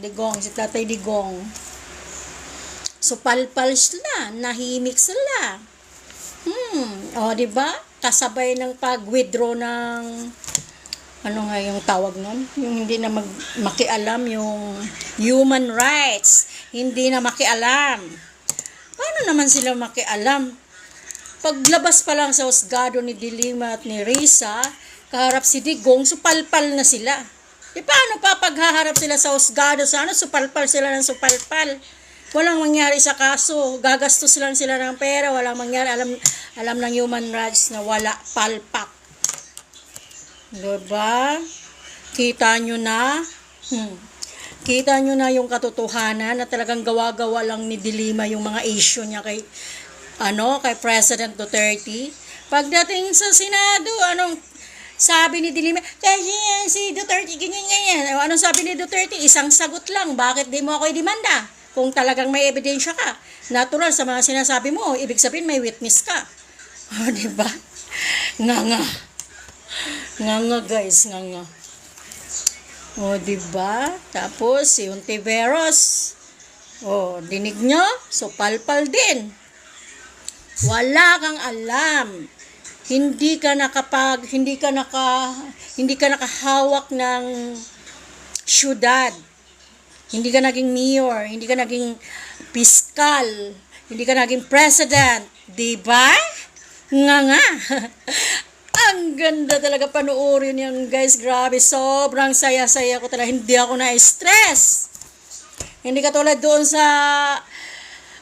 Digong, si Tatay Digong. So, palpal sila, nahimik sila. Hmm, o, di ba? Kasabay ng pag-withdraw ng ano nga yung tawag nun? Yung hindi na mag, makialam yung human rights. Hindi na makialam. Paano naman sila makialam? Paglabas pa lang sa husgado ni Dilima at ni Risa, kaharap si Digong, supalpal na sila. E paano pa paghaharap sila sa husgado sa ano, supalpal sila ng supalpal? Walang mangyari sa kaso, gagastos lang sila ng pera, walang mangyari, alam, alam ng human rights na wala palpak. Diba? Kita nyo na? Hmm. Kita nyo na yung katotohanan na talagang gawa-gawa lang ni Dilima yung mga issue niya kay ano, kay President Duterte. Pagdating sa Senado, anong sabi ni Dilima, kasi si Duterte, ganyan, ganyan. Anong sabi ni Duterte? Isang sagot lang, bakit di mo ako i-demanda? Kung talagang may ebidensya ka. Natural sa mga sinasabi mo, ibig sabihin may witness ka. O, di ba? Nga nga. Nga nga guys, nga nga. O, di ba? Tapos, si Untiveros. O, dinig nyo? So, palpal din. Wala kang alam. Hindi ka nakapag, hindi ka naka, hindi ka nakahawak ng syudad. Hindi ka naging mayor, hindi ka naging piskal, hindi ka naging president, di ba? Nga nga. Ang ganda talaga panoorin yan, guys. Grabe, sobrang saya-saya ko talaga. Hindi ako na-stress. Hindi katulad doon sa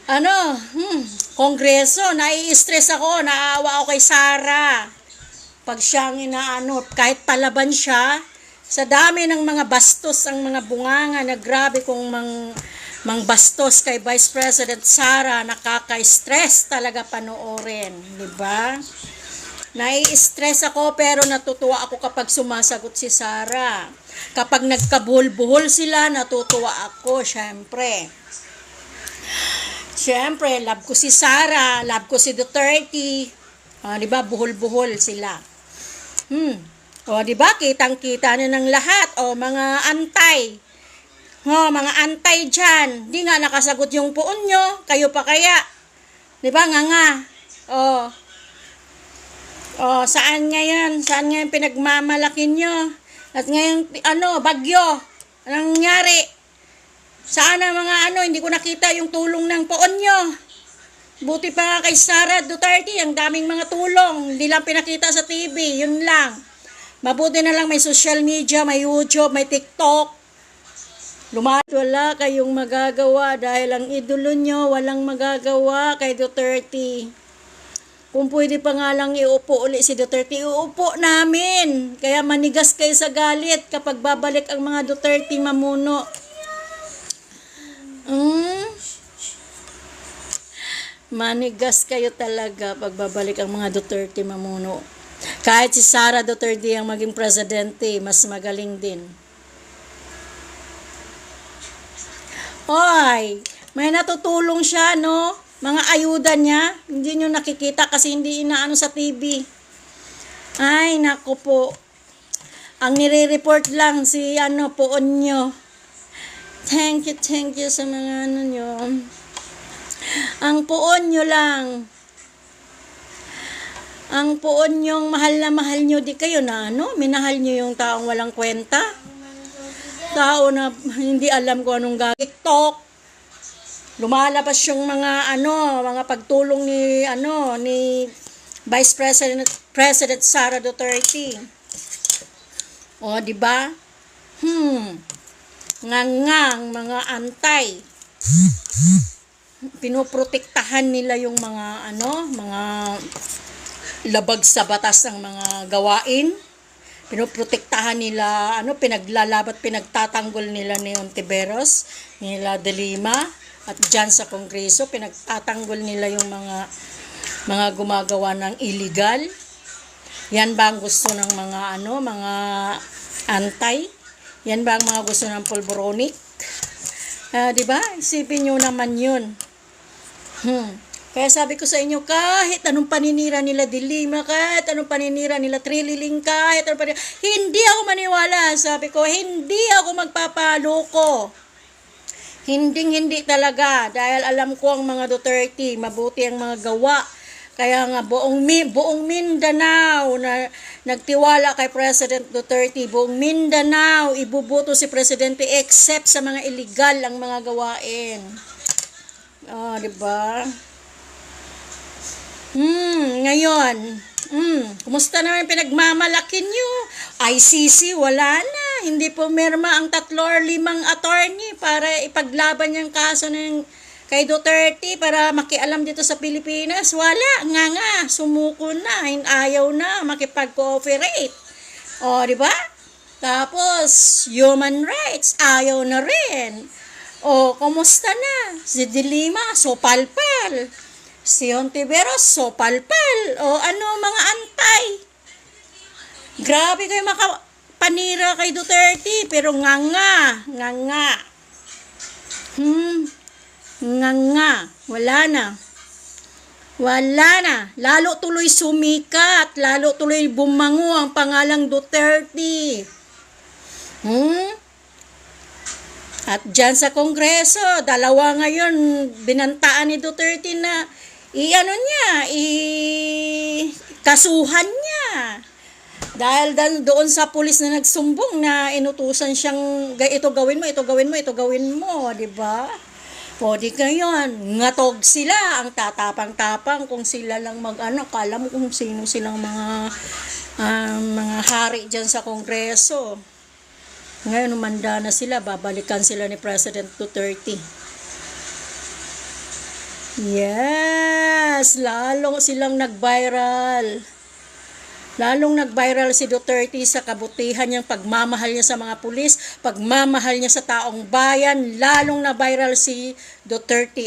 ano, hmm, kongreso, nai-stress ako, naawa ako kay Sara. Pag siyang inaano, kahit palaban siya, sa dami ng mga bastos ang mga bunganga na grabe kong mang, mang bastos kay Vice President Sara, nakaka-stress talaga panoorin, di ba? Nai-stress ako pero natutuwa ako kapag sumasagot si Sara. Kapag nagkabuhol-buhol sila, natutuwa ako, syempre. Siyempre, love ko si Sara, love ko si Duterte. Ah, 'di ba? Buhol-buhol sila. Hmm. O, 'di ba? Kitang-kita na ng lahat. O, mga antay. O, mga antay diyan. Di nga nakasagot yung puon nyo. Kayo pa kaya? 'Di ba? Nga nga. O. O, saan ngayon? Saan ngayon pinagmamalaki nyo? At ngayon, ano, bagyo. Anong nangyari? Saan ang mga ano, hindi ko nakita yung tulong ng poon nyo. Buti pa nga kay Sara Duterte, ang daming mga tulong. Hindi lang pinakita sa TV, yun lang. Mabuti na lang may social media, may YouTube, may TikTok. Lumat wala kayong magagawa dahil ang idolo nyo walang magagawa kay Duterte. Kung pwede pa nga lang iupo uli si Duterte, iuupo namin. Kaya manigas kayo sa galit kapag babalik ang mga Duterte mamuno. Mm. Manigas kayo talaga pag babalik ang mga Duterte mamuno. Kahit si Sara Duterte ang maging presidente, mas magaling din. Hoy, may natutulong siya, no? Mga ayuda niya, hindi nyo nakikita kasi hindi inaano sa TV. Ay, naku po. Ang nire-report lang si ano, poon nyo. Thank you, thank you sa mga ano nyo. Ang poon nyo lang. Ang poon nyong mahal na mahal nyo, di kayo na ano, minahal nyo yung taong walang kwenta. Tao na hindi alam kung anong gagawin. TikTok. Lumalabas yung mga ano, mga pagtulong ni ano, ni Vice President President Sara Duterte. O, di ba? Hmm ngangang mga antay. Pinoprotektahan nila yung mga ano, mga labag sa batas ng mga gawain. Pinoprotektahan nila, ano, pinaglalabat, pinagtatanggol nila ni Ontiveros, nila De Lima, at dyan sa Kongreso, pinagtatanggol nila yung mga mga gumagawa ng illegal. Yan ba ang gusto ng mga ano, mga antay? Yan ba ang mga gusto ng pulboronic? Ah, 'di ba? Isipin niyo naman 'yun. Hmm. Kaya sabi ko sa inyo, kahit anong paninira nila Dilima, kahit anong paninira nila Trililing, kahit anong paninira, hindi ako maniwala. Sabi ko, hindi ako magpapaloko. Hinding hindi talaga dahil alam ko ang mga Duterte, mabuti ang mga gawa. Kaya nga buong buong Mindanao na nagtiwala kay President Duterte, buong Mindanao ibubuto si presidente except sa mga illegal ang mga gawain. Oh, 'di ba? Hmm, ngayon, hmm, kumusta naman pinagmamalaki nyo? ICC, wala na. Hindi po merma ang tatlo or limang attorney para ipaglaban yung kaso ng kay Duterte para makialam dito sa Pilipinas. Wala, nga nga, sumuko na, ayaw na makipag-cooperate. O, di ba? Tapos, human rights, ayaw na rin. O, kumusta na? Si Dilima, so palpal. Si Ontiveros, so palpal. O, ano mga antay? Grabe kayo maka panira kay Duterte, pero nga nga, nga nga. Hmm, nga nga, wala na. Wala na. Lalo tuloy sumikat, lalo tuloy bumango ang pangalang Duterte. Hmm? At dyan sa Kongreso, dalawa ngayon, binantaan ni Duterte na i-ano niya, i kasuhan niya. Dahil dal doon sa pulis na nagsumbong na inutusan siyang "Ga- ito gawin mo, ito gawin mo, ito gawin mo, 'di ba? Di ngayon, ngatog sila ang tatapang-tapang kung sila lang mag-ano, kala mo kung sino silang mga ah, mga hari diyan sa Kongreso. Ngayon, umanda na sila, babalikan sila ni President Duterte. Yes, lalong silang nag-viral. Lalong nag-viral si Duterte sa kabutihan niyang pagmamahal niya sa mga pulis, pagmamahal niya sa taong bayan, lalong na-viral si Duterte